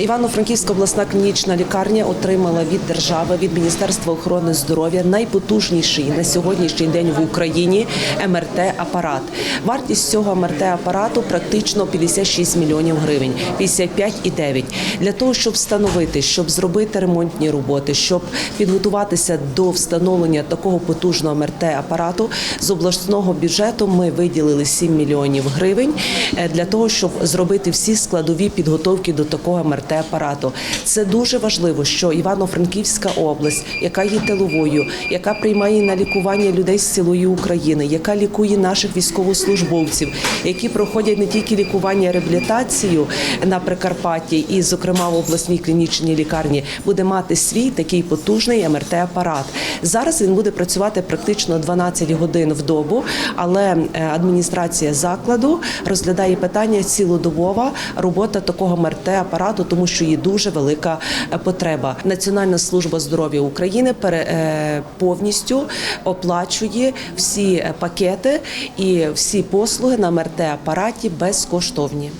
Івано-Франківська обласна клінічна лікарня отримала від держави від Міністерства охорони здоров'я найпотужніший на сьогоднішній день в Україні МРТ-апарат. Вартість цього МРТ-апарату практично 56 мільйонів гривень, 55,9. Для того, щоб встановити, щоб зробити ремонтні роботи, щоб підготуватися до встановлення такого потужного МРТ-апарату, з обласного бюджету ми виділили 7 мільйонів гривень е, для того, щоб зробити всі складові підготовки до такого МРТ-апарату. Це дуже важливо, що Івано-Франківська область, яка є тиловою, яка приймає на лікування людей з цілої України, яка лікує наших військовослужбовців, які проходять не тільки лікування, а реабілітацію на Прикарпатті і, зокрема, в обласній клінічній лікарні, буде мати свій такий потужний МРТ-апарат. Зараз він буде працювати практично 12 годин в добу, але е, адміністрація закладу розглядає питання цілодобова робота такого МРТ-апарату, тому що є дуже велика е, потреба. Національна служба здоров'я України е, повністю оплачує всі пакети і всі послуги на МРТ-апараті безкоштовні.